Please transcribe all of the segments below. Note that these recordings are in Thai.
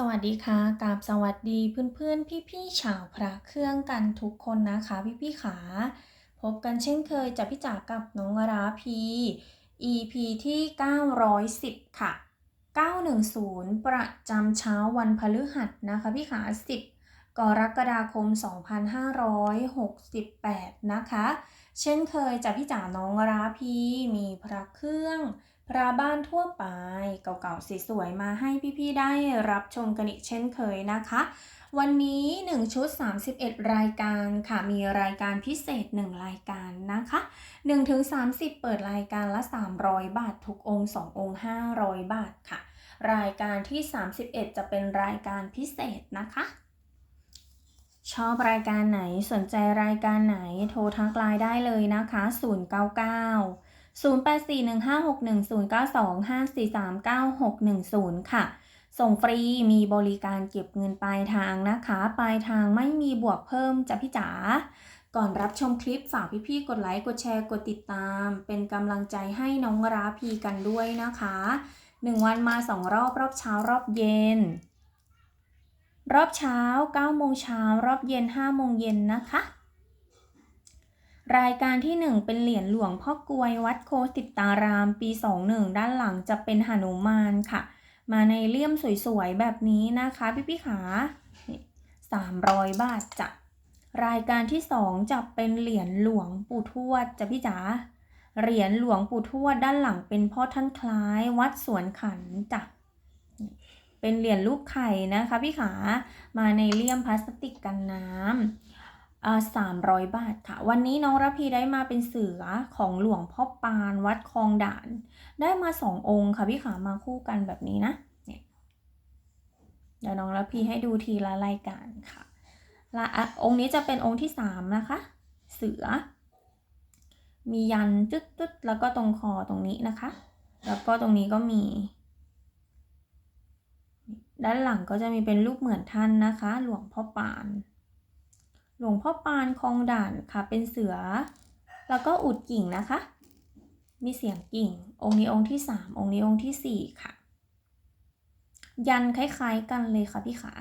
สวัสดีค่ะกาบสวัสดีเพื่อนๆ พี่ๆชาวพระเครื่องกันทุกคนนะคะ พี่ๆขาพบกันเช่นเคยจากพี่จ๋ากับน้องราพี EP ที่ 910 ค่ะ 910 ประจำเช้าวันพฤหัสนะคะพี่ขา 10 กรกฎาคม 2568 นะคะ เช่นเคยจากพี่จ๋าน้องราพีมีพระเครื่อง พระบ้านทั่วไป เก่าๆสวยๆมาให้พี่ๆได้รับชมกันอีกเช่นเคยนะคะ วันนี้ 1 ชุด 31 รายการค่ะ มีรายการพิเศษ 1 รายการนะคะ1ถึง30 เปิดรายการละ 300 บาท ทุกองค์ 2 องค์ 500 บาทค่ะ รายการที่ 31 จะเป็นรายการพิเศษนะคะชอบรายการไหนสนใจรายการไหนโทรทักไลน์ได้เลยนะคะ 099 084156109254399610 ค่ะ ส่งฟรีมีบริการเก็บเงินปลายทางนะคะ ปลายทางไม่มีบวกเพิ่มจ้ะพี่จ๋าก่อนรับชมคลิปฝากพี่ๆกดไลค์กดแชร์กดติดตาม เป็นกำลังใจให้น้องราพีกันด้วยนะคะ 1 วันมา 2 รอบรอบเช้ารอบเย็น รอบเช้า9โมงเช้ารอบเย็น5โมงเย็นนะคะ รายการที่ 1 เป็นเหรียญหลวงพ่อกวยวัดโคสิตาราม ปี 21 ด้านหลังจะเป็นหนุมานค่ะ มาในเลี่ยมสวยๆ แบบนี้นะคะ พี่พี่ขาสามร้อยบาทจะรายการที่ 2 จะเป็นเหรียญหลวงปู่ทวดจ้ะพี่จ๋าเหรียญหลวงปู่ทวดด้านหลังเป็นพ่อท่านคล้ายวัดสวนขันจ้ะเป็นเหรียญลูกไข่นะคะพี่ขามาในเลี่ยมพลาสติกกันน้ำ สามร้อยบาทค่ะ วันนี้น้องระพีได้มาเป็นเสือของหลวงพ่อปานวัดคลองด่าน ได้มาสององค์ค่ะพี่ขามาคู่กันแบบนี้นะเนี่ยเดี๋ยวน้องระพีให้ดูทีละรายการค่ะละองค์นี้จะเป็นองค์ที่สามนะคะ เสือ มียันตึ๊ดตึ๊ดแล้วก็ตรงคอตรงนี้นะคะ แล้วก็ตรงนี้ก็มี ด้านหลังก็จะมีเป็นรูปเหมือนท่านนะคะ หลวงพ่อปาน หลวงพ่อปานคลองด่านค่ะ เป็นเสือ แล้วก็อุดกิ่งนะคะ มีเสียงกิ่ง องค์นี้องค์ที่สามองค์นี้องค์ที่สี่ค่ะ ยันคล้ายๆกันเลยค่ะพี่ขา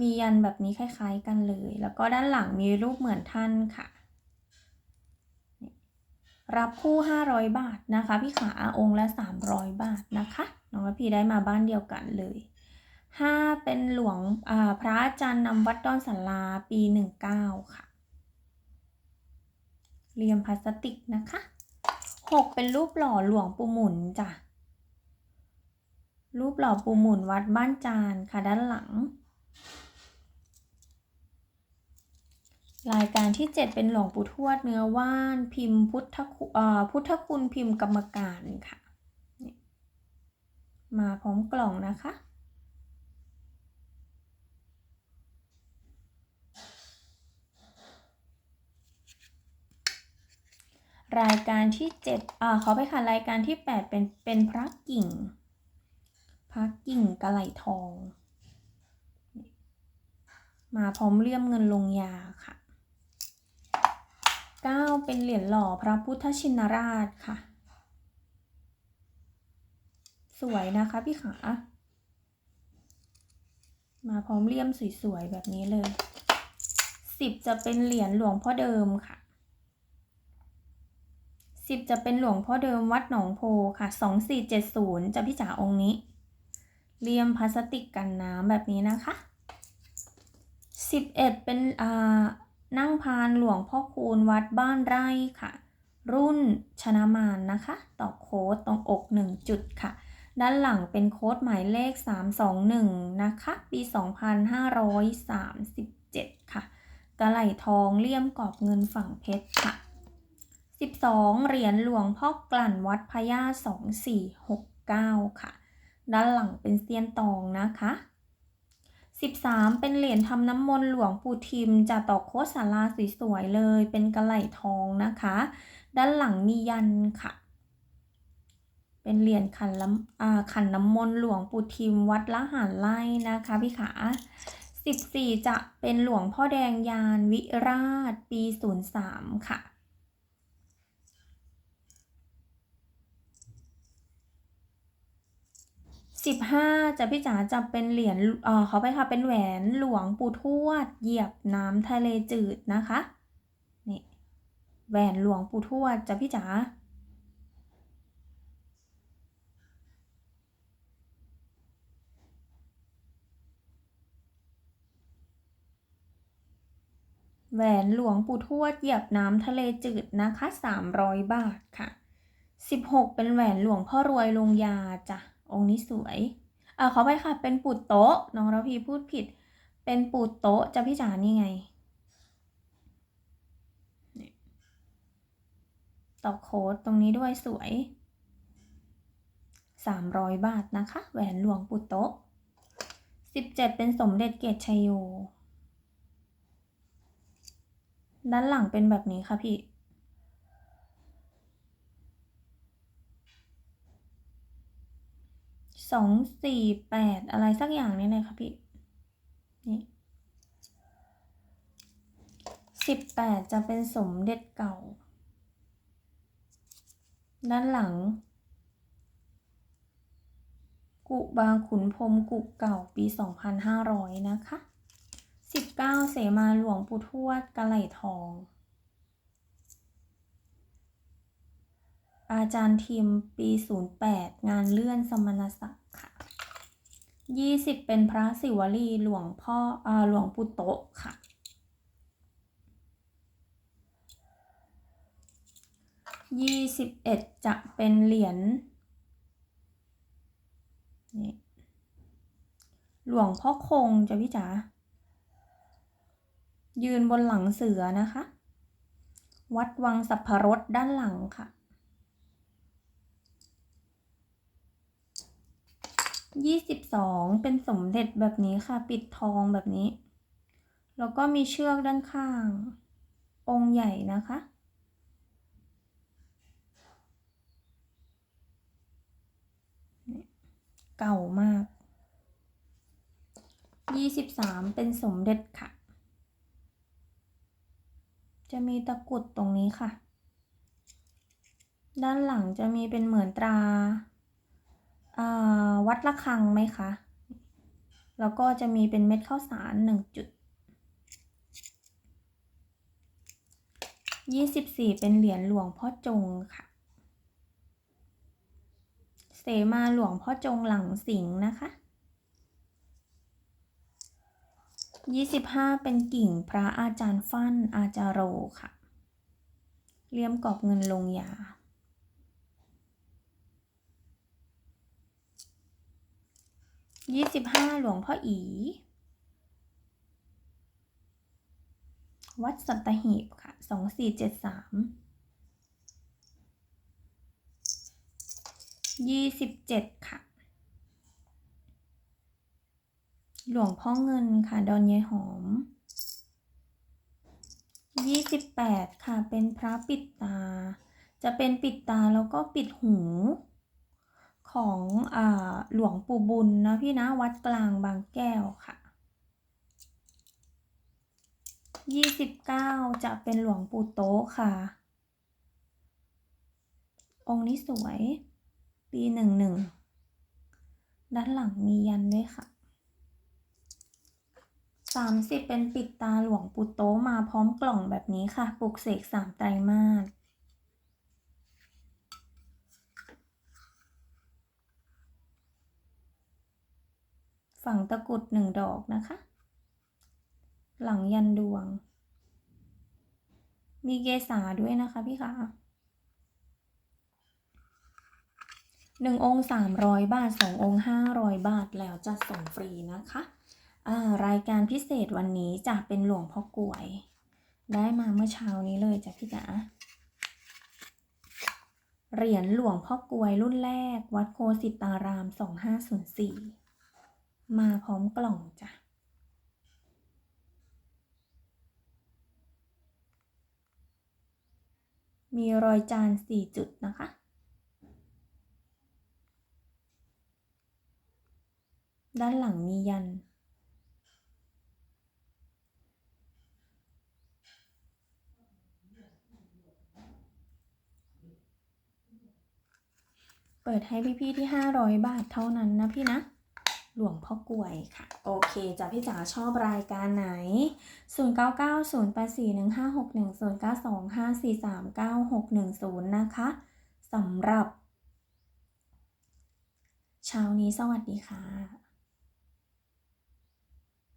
มียันแบบนี้คล้ายๆกันเลย แล้วก็ด้านหลังมีรูปเหมือนท่านค่ะ รับคู่ 500 บาทนะคะ พี่ขาองค์ละ 300 บาทนะคะ น้องพี่ได้มาบ้านเดียวกันเลย ห้าเป็นหลวงพระอาจารย์นำวัดดอนสันลาปีหนึ่งเก้าค่ะเรียมพลาสติกนะคะหกเป็นรูปหล่อหลวงปู่หมุนจ้ะ รูปหล่อปู่หมุนวัดบ้านจานค่ะด้านหลัง รายการที่ 7 เป็นหลวงปู่ทวดเนื้อว่านพิมพ์พุทธพุทธคุณพิมพ์กรรมการค่ะ มาพร้อมกล่องนะคะ รายการที่7อ่าขาไปค่ะรายการที่ 8 เป็นเป็นพระกิ่ง พระกิ่งกระไหลทอง มาพร้อมเลี่ยมเงินลงยาค่ะ 9 เป็นเหรียญหล่อพระพุทธชินราชค่ะ สวยนะคะพี่ขา มาพร้อมเลี่ยมสวยๆแบบนี้เลย 10 จะเป็นเหรียญหลวงพ่อเดิมค่ะ สิบจะเป็นหลวงพ่อเดิมวัดหนองโพค่ะสองสี่เจ็ดศูนย์จะพี่จ๋าองค์นี้เลี่ยมพลาสติกกันน้ำแบบนี้นะคะสิบเอ็ดเป็นอ่านั่งพานหลวงพ่อคูณวัดบ้านไร่ค่ะ รุ่นชนะมานนะคะ ต่อโค้ดตรงอก 1 จุดค่ะ ด้านหลังเป็นโค้ดหมายเลข 321 นะคะ ปี 2537 ค่ะ กระไหลทองเลี่ยมกรอบเงินฝั่งเพชรค่ะ 12 เหรียญหลวงพ่อกลั่นวัดพญา2469 ค่ะ ด้านหลังเป็นเซียนตองนะคะ 13 เป็นเหรียญทำน้ำมนต์หลวงปู่ทิมจะตอกโคสาราสวยๆเลย เป็นกระไหลทองนะคะ ด้านหลังมียันค่ะ เป็นเหรียญขันลำขันน้ำมนต์หลวงปู่ทิมวัดละหารไล่นะคะพี่ขา14 จะเป็นหลวงพ่อแดงยานวิราชปี 03 ค่ะ สิบห้าจะพี่จ๋าจะเป็นเหรียญเอ่อขอไปค่ะเป็นแหวนหลวงปู่ทวด เหยียบน้ำทะเลจืดนะคะนี่แหวนหลวงปู่ทวดจะพี่จ๋าแหวนหลวงปู่ทวดเหยียบน้ำทะเลจืดนะคะ 300 บาทค่ะ 16 เป็นแหวนหลวงพ่อรวยลงยาจ้ะ องค์นี้สวยอ่าขอไปค่ะ เป็นปูดโต๊ะน้องระพีพูดผิด เป็นปูดโต๊ะจะพี่จ๋านี่ไงต่อโค้ดตรงนี้ด้วยสวย 300 บาทนะคะ แหวนหลวงปู่โต๊ะ17 เป็นสมเด็จเกตชัยโย ด้านหลังเป็นแบบนี้ค่ะพี่ สองสี่แปดอะไรสักอย่างนี่เลยค่ะพี่นี่สิบแปดจะเป็นสมเด็จเก่า ด้านหลัง กุบางขุนพรมกุเก่าปี2500นห้าร้อยนะคะ19เก้าเสมาหลวงปู่ทวดกระไหลทอง อาจารย์ทีมปี 08 งานเลื่อนสมณศักดิ์ค่ะ20 เป็นพระศิวลีหลวงพ่ออาหลวงปู่โตะค่ะ 21 จะเป็นเหรียญนี่หลวงพ่อคงจะพี่จ๋ายืนบนหลังเสือนะคะ วัดวังสัพพรสด้านหลังค่ะ ยี่สิบสองเป็นสมเด็จแบบนี้ค่ะ ปิดทองแบบนี้ แล้วก็มีเชือกด้านข้าง องค์ใหญ่นะคะ เก่ามากยี่สิบสามเป็นสมเด็จค่ะ จะมีตะกุดตรงนี้ค่ะ ด้านหลังจะมีเป็นเหมือนตรา วัดระฆังไหมคะ แล้วก็จะมีเป็นเม็ดข้าวสารหนึ่งจุดยี่สิบสี่เป็นเหรียญหลวงพ่อจงค่ะ เสมาหลวงพ่อจงหลังสิงนะคะยี่สิบห้าเป็นกิ่งพระอาจารย์ฟั่นอาจารโรค่ะ เลี่ยมกรอบเงินลงยา ยี่สิบห้าหลวงพ่ออี วัดสัตหีบค่ะสองสี่เจ็ดสามยี่สิบเจ็ดค่ะ หลวงพ่อเงินค่ะ ดอนยายหอมยี่สิบแปดค่ะ เป็นพระปิดตา จะเป็นปิดตาแล้วก็ปิดหู ของอหลวงปู่บุญนะพี่นะวัดกลางบางแก้วค่ะยี่สิบเก้าจะเป็นหลวงปู่โต๊ะค่ะ องค์นี้สวย ปีหนึ่งหนึ่งด้านหลังมียันด้วยค่ะสามสิบเป็นปิดตาหลวงปู่โต๊ะมาพร้อมกล่องแบบนี้ค่ะ ปลุกเสกสามไตรมาส ฝั่งตะกุดหนึ่งดอกนะคะ หลังยันดวง มีเกษาด้วยนะคะพี่คะหนึ่งองค์สามร้อยบาทสององค์ห้าร้อยบาทแล้วจะส่งฟรีนะคะอ่ารายการพิเศษวันนี้จะเป็นหลวงพ่อกลวย ได้มาเมื่อเช้านี้เลยจ้ะพี่จ๋าเหรียญหลวงพ่อกลวยรุ่นแรก วัดโคสิตารามสองห้าศูนย์สี่ มาพร้อมกล่องจ้ะ มีรอยจานสี่จุดนะคะ ด้านหลังมียันเปิปิดให้พี่ๆที่ 500 บาทเท่านั้นนะพี่นะ หลวงพ่อกวยค่ะ โอเคจ้ะพี่จ๋าชอบรายการไหน 09908415610925439610 นะคะสำหรับ เช้านี้สวัสดีค่ะ